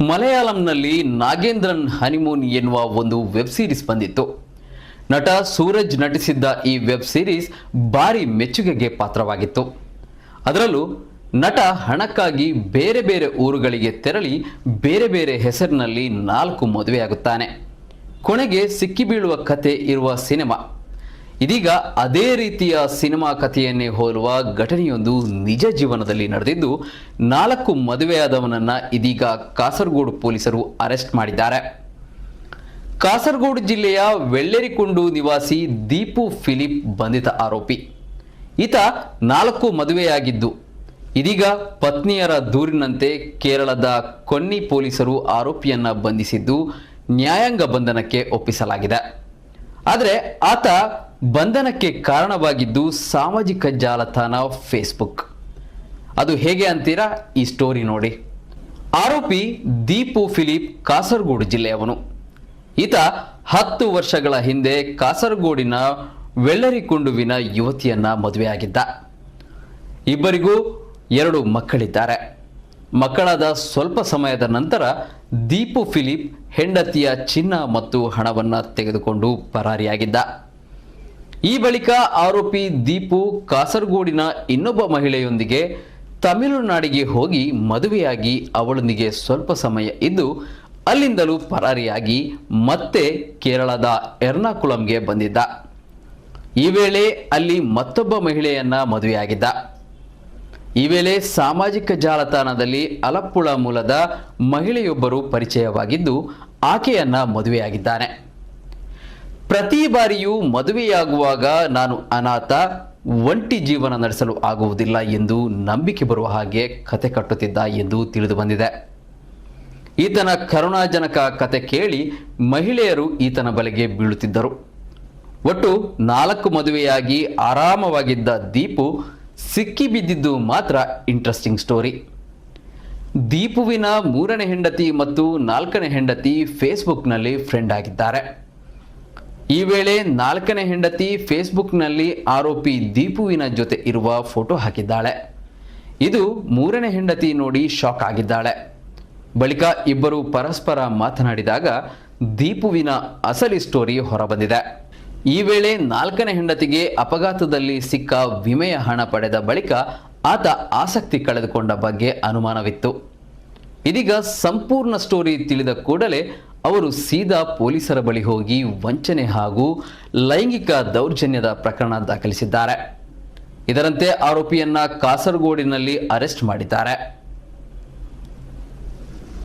ಮಲಯಾಳಂನಲ್ಲಿ Nagendran honeymoon ಎನ್ನುವ ಒಂದು web series ಬಂದಿತ್ತು. ನಟ ಸೂರಜ್ ನಟಿಸಿದ್ದ ಈ ವೆಬ್ ಸೀರೀಸ್ ಭಾರಿ ಮೆಚ್ಚುಗೆಗೆ ಪಾತ್ರವಾಗಿತ್ತು. ಅದರಲ್ಲೂ ನಟ ಹಣಕ್ಕಾಗಿ ಬೇರೆ ಬೇರೆ ಊರುಗಳಿಗೆ ತೆರಳಿ ಬೇರೆ ಬೇರೆ ಹೆಸರಿನಲ್ಲಿ ನಾಲ್ಕು ಮದುವೆಯಾಗುತ್ತಾನೆ. ಕೊನೆಗೆ ಸಿಕ್ಕಿಬೀಳುವ ಕತೆ ಇರುವ ಸಿನಿಮಾ. ಇದೀಗ ಅದೇ ರೀತಿಯ ಸಿನಿಮಾ ಕಥೆಯನ್ನೇ ಹೋಲುವ ಘಟನೆಯೊಂದು ನಿಜ ಜೀವನದಲ್ಲಿ ನಡೆದಿದ್ದು, ನಾಲ್ಕು ಮದುವೆಯಾದವನನ್ನ ಇದೀಗ ಕಾಸರಗೋಡು ಪೊಲೀಸರು ಅರೆಸ್ಟ್ ಮಾಡಿದ್ದಾರೆ. ಕಾಸರಗೋಡು ಜಿಲ್ಲೆಯ ವೆಳ್ಳೆರಿಕುಂಡು ನಿವಾಸಿ ದೀಪು ಫಿಲಿಪ್ ಬಂಧಿತ ಆರೋಪಿ. ಈತ ನಾಲ್ಕು ಮದುವೆಯಾಗಿದ್ದು, ಇದೀಗ ಪತ್ನಿಯರ ದೂರಿನಂತೆ ಕೇರಳದ ಕೊನ್ನಿ ಪೊಲೀಸರು ಆರೋಪಿಯನ್ನ ಬಂಧಿಸಿದ್ದು ನ್ಯಾಯಾಂಗ ಬಂಧನಕ್ಕೆ ಒಪ್ಪಿಸಲಾಗಿದೆ. ಆದರೆ ಆತ ಬಂಧನಕ್ಕೆ ಕಾರಣವಾಗಿದ್ದು ಸಾಮಾಜಿಕ ಜಾಲತಾಣ ಫೇಸ್ಬುಕ್ ಅದು ಹೇಗೆ ಅಂತೀರಾ? ಈ ಸ್ಟೋರಿ ನೋಡಿ. ಆರೋಪಿ ದೀಪು ಫಿಲಿಪ್ ಕಾಸರಗೋಡು ಜಿಲ್ಲೆಯವನು. ಈತ ಹತ್ತು ವರ್ಷಗಳ ಹಿಂದೆ ಕಾಸರಗೋಡಿನ ವೆಳ್ಳರಿಕುಂಡುವಿನ ಯುವತಿಯನ್ನ ಮದುವೆಯಾಗಿದ್ದ. ಇಬ್ಬರಿಗೂ ಎರಡು ಮಕ್ಕಳಿದ್ದಾರೆ. ಮಕ್ಕಳಾದ ಸ್ವಲ್ಪ ಸಮಯದ ನಂತರ ದೀಪು ಫಿಲಿಪ್ ಹೆಂಡತಿಯ ಚಿನ್ನ ಮತ್ತು ಹಣವನ್ನ ತೆಗೆದುಕೊಂಡು ಪರಾರಿಯಾಗಿದ್ದ. ಈ ಬಳಿಕ ಆರೋಪಿ ದೀಪು ಕಾಸರಗೋಡಿನ ಇನ್ನೊಬ್ಬ ಮಹಿಳೆಯೊಂದಿಗೆ ತಮಿಳುನಾಡಿಗೆ ಹೋಗಿ ಮದುವೆಯಾಗಿ ಅವಳೊಂದಿಗೆ ಸ್ವಲ್ಪ ಸಮಯ ಇದ್ದು ಅಲ್ಲಿಂದಲೂ ಪರಾರಿಯಾಗಿ ಮತ್ತೆ ಕೇರಳದ ಎರ್ನಾಕುಲಂಗೆ ಬಂದಿದ್ದ. ಈ ವೇಳೆ ಅಲ್ಲಿ ಮತ್ತೊಬ್ಬ ಮಹಿಳೆಯನ್ನ ಮದುವೆಯಾಗಿದ್ದ. ಈ ವೇಳೆ ಸಾಮಾಜಿಕ ಜಾಲತಾಣದಲ್ಲಿ ಅಲಪ್ಪುಳ ಮೂಲದ ಮಹಿಳೆಯೊಬ್ಬರು ಪರಿಚಯವಾಗಿದ್ದು ಆಕೆಯನ್ನ ಮದುವೆಯಾಗಿದ್ದಾನೆ. ಪ್ರತಿ ಬಾರಿಯೂ ಮದುವೆಯಾಗುವಾಗ ನಾನು ಅನಾಥ, ಒಂಟಿ ಜೀವನ ನಡೆಸಲು ಆಗುವುದಿಲ್ಲ ಎಂದು ನಂಬಿಕೆ ಬರುವ ಹಾಗೆ ಕತೆ ಕಟ್ಟುತ್ತಿದ್ದ ಎಂದು ತಿಳಿದು ಬಂದಿದೆ. ಈತನ ಕರುಣಾಜನಕ ಕತೆ ಕೇಳಿ ಮಹಿಳೆಯರು ಈತನ ಬಲೆಗೆ ಬೀಳುತ್ತಿದ್ದರು. ಒಟ್ಟು ನಾಲ್ಕು ಮದುವೆಯಾಗಿ ಆರಾಮವಾಗಿದ್ದ ದೀಪು ಸಿಕ್ಕಿಬಿದ್ದಿದ್ದು ಮಾತ್ರ ಇಂಟ್ರೆಸ್ಟಿಂಗ್ ಸ್ಟೋರಿ ದೀಪುವಿನ ಮೂರನೇ ಹೆಂಡತಿ ಮತ್ತು ನಾಲ್ಕನೇ ಹೆಂಡತಿ ಫೇಸ್ಬುಕ್ನಲ್ಲಿ ಫ್ರೆಂಡ್ ಆಗಿದ್ದಾರೆ. ಈ ವೇಳೆ ನಾಲ್ಕನೇ ಹೆಂಡತಿ ಫೇಸ್ಬುಕ್ನಲ್ಲಿ ಆರೋಪಿ ದೀಪುವಿನ ಜೊತೆ ಇರುವ ಫೋಟೋ ಹಾಕಿದ್ದಾಳೆ. ಇದು ಮೂರನೇ ಹೆಂಡತಿ ನೋಡಿ ಶಾಕ್ ಆಗಿದ್ದಾಳೆ. ಬಳಿಕ ಇಬ್ಬರು ಪರಸ್ಪರ ಮಾತನಾಡಿದಾಗ ದೀಪುವಿನ ಅಸಲಿ ಸ್ಟೋರಿ ಹೊರಬಂದಿದೆ. ಈ ವೇಳೆ ನಾಲ್ಕನೇ ಹೆಂಡತಿಗೆ ಅಪಘಾತದಲ್ಲಿ ಸಿಕ್ಕ ವಿಮೆಯ ಹಣ ಪಡೆದ ಬಳಿಕ ಆತ ಆಸಕ್ತಿ ಕಳೆದುಕೊಂಡ ಬಗ್ಗೆ ಅನುಮಾನವಿತ್ತು. ಇದೀಗ ಸಂಪೂರ್ಣ ಸ್ಟೋರಿ ತಿಳಿದ ಕೂಡಲೇ ಅವರು ಸೀದಾ ಪೊಲೀಸರ ಬಳಿ ಹೋಗಿ ವಂಚನೆ ಹಾಗೂ ಲೈಂಗಿಕ ದೌರ್ಜನ್ಯದ ಪ್ರಕರಣ ದಾಖಲಿಸಿದ್ದಾರೆ. ಇದರಂತೆ ಆರೋಪಿಯನ್ನ ಕಾಸರಗೋಡಿನಲ್ಲಿ ಅರೆಸ್ಟ್ ಮಾಡಿದ್ದಾರೆ.